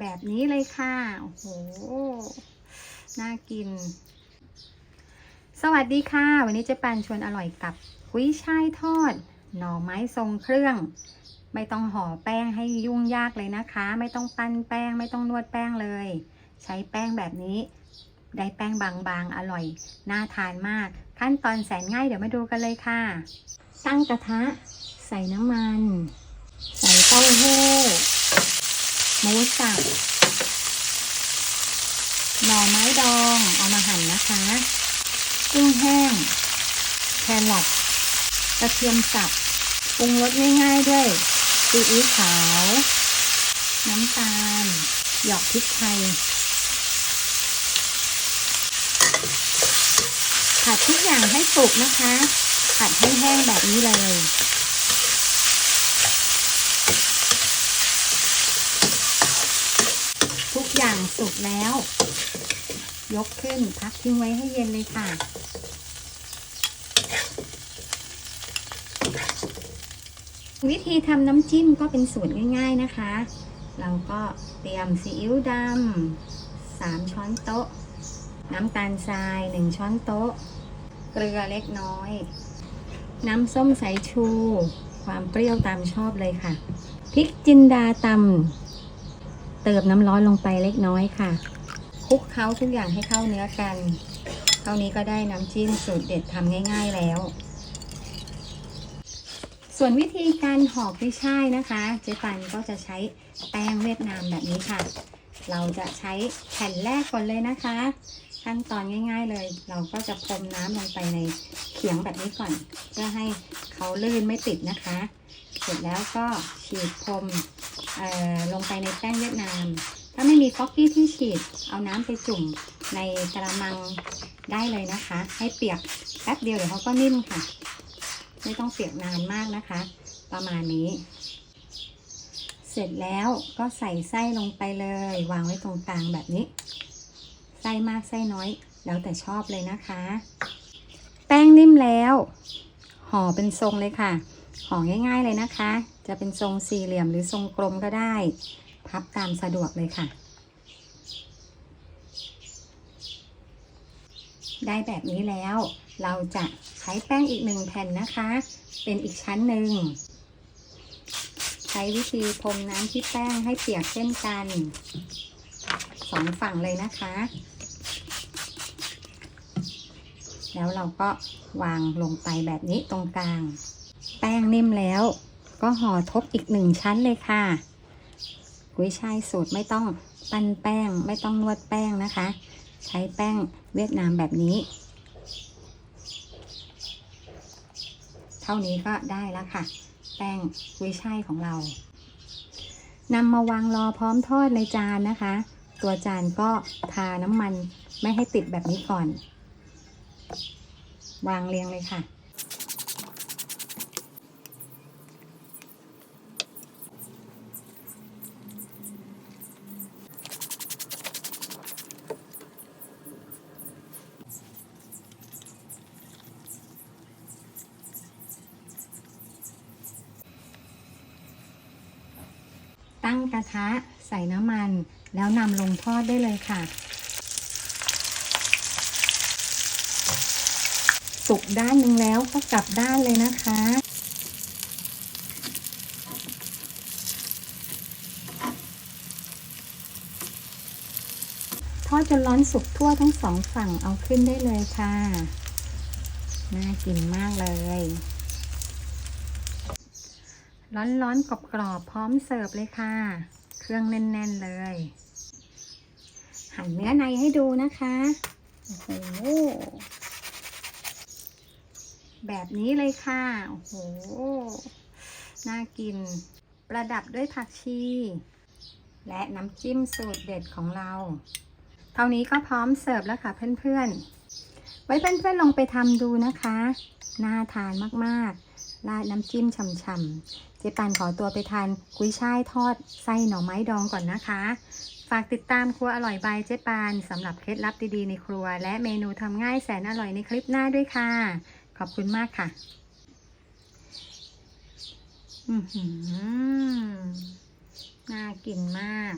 แบบนี้เลยค่ะ โอ้โห น่ากิน สวัสดีค่ะ วันนี้เจ๊ปานชวนอร่อยกับกุ้ยช่ายทอด หน่อไม้ทรงเครื่อง ไม่ต้องห่อแป้งให้ยุ่งยากเลยนะคะ ไม่ต้องปั้นแป้ง ไม่ต้องนวดแป้งเลย ใช้แป้งแบบนี้ ได้แป้งบางๆ อร่อย น่าทานมาก ขั้นตอนแสนง่ายเดี๋ยวมาดูกันเลยค่ะ ตั้งกระทะ ใส่น้ำมัน ใส่เต้าหู้ หมูสับหน่อไม้ดองเอามาหั่นนะคะ กุ้งแห้ง แครอทกระเทียมสับปรุงรสง่ายๆด้วยซีอิ๊วขาว น้ำตาล หยอกพริกไทย ผัดทุกอย่างให้สุกนะคะ ผัดให้แห้งแบบนี้เลย ทุกอย่าง สุกแล้ว ยกขึ้นพักทิ้งไว้ให้เย็นเลยค่ะ วิธีทำน้ำจิ้มก็เป็นสูตรง่าย ๆนะคะ เราก็เตรียมซีอิ๊วดำ3ช้อนโต๊ะ น้ำตาลทราย1ช้อนโต๊ะ เกลือเล็กน้อย น้ำส้มสายชู ความเปรี้ยวตามชอบเลยค่ะพริกจินดาตำ เติมน้ำร้อนลงไปเล็กน้อยค่ะคลุกเคล้าทุกอย่างให้เข้าเนื้อกัน เท่านี้ก็ได้น้ำจิ้มสูตรเด็ดทำง่าย ๆแล้ว ส่วนวิธีการห่อกุ้ยช่ายนะคะ เจ๊ปันก็จะใช้แป้งเวียดนามแบบนี้ค่ะ เราจะใช้แผ่นแรกก่อนเลยนะคะ ขั้นตอนง่าย ๆเลย เราก็จะพรมน้ำลงไปในเขียงแบบนี้ก่อน เพื่อให้เขาลื่นไม่ติดนะคะ เสร็จแล้วก็ฉีดพรม ลงไปในแป้งเวียดนาม ถ้าไม่มีฟอกกี้ที่ฉีด เอาน้ำไปจุ่มในกระมังได้เลยนะคะ ให้เปียกแป๊บเดียวเดี๋ยวเขาก็นิ่มค่ะ ไม่ต้องเปียกนานมากนะคะ ประมาณนี้ เสร็จแล้วก็ใส่ไส้ลงไปเลย วางไว้ตรงกลางแบบนี้ ไส้มากไส้น้อย แล้วแต่ชอบเลยนะคะ แป้งนิ่มแล้วห่อเป็นทรงเลยค่ะ ห่อง่ายๆเลยนะคะ จะเป็นทรงสี่เหลี่ยมหรือทรงกลมก็ได้ พับตามสะดวกเลยค่ะ ได้แบบนี้แล้ว เราจะใช้แป้งอีกหนึ่งแผ่นนะคะ เป็นอีกชั้นหนึ่ง ใช้วิธีพรมน้ำที่แป้งให้เปียกเช่นกันสองฝั่งเลยนะคะ แล้วเราก็วางลงไปแบบนี้ตรงกลาง แป้งนิ่มแล้ว ก็ห่อทบอีกหนึ่งชั้นเลยค่ะกุ้ยช่ายสูตรไม่ต้องปั้นแป้งไม่ต้องนวดแป้งนะคะ ใช้แป้งเวียดนามแบบนี้ เท่านี้ก็ได้แล้วค่ะ แป้งกุ้ยช่ายของเรานำมาวางรอพร้อมทอดในจานนะคะ ตัวจานก็ทาน้ำมันไม่ให้ติดแบบนี้ก่อน วางเรียงเลยค่ะ ตั้งกระทะใส่น้ำมัน แล้วนำลงทอดได้เลยค่ะ สุกด้านหนึ่งแล้วก็กลับด้านเลยนะคะทอดจนร้อนสุกทั่วทั้งสองฝั่งเอาขึ้นได้เลยค่ะ น่ากินมากเลย ร้อนๆกรอบๆพร้อมเสิร์ฟเลยค่ะ เครื่องแน่น ๆเลย หั่นเนื้อในให้ดูนะคะโอ้โหแบบนี้เลยค่ะโอ้โหน่ากิน ประดับด้วยผักชี และน้ำจิ้มสูตรเด็ดของเรา เท่านี้ก็พร้อมเสิร์ฟแล้วค่ะเพื่อนๆ ไว้เพื่อนๆลองไปทำดูนะคะ น่าทานมากๆ ราดน้ำจิ้มฉ่ำๆ เจ๊ปานขอตัวไปทานกุ้ยช่ายทอดไส้หน่อไม้ดองก่อนนะคะ ฝากติดตามครัวอร่อยบายเจ๊ปานสำหรับเคล็ดลับดีๆในครัว และเมนูทำง่ายแสนอร่อยในคลิปหน้าด้วยค่ะ ขอบคุณมากค่ะ อือหือน่ากินมาก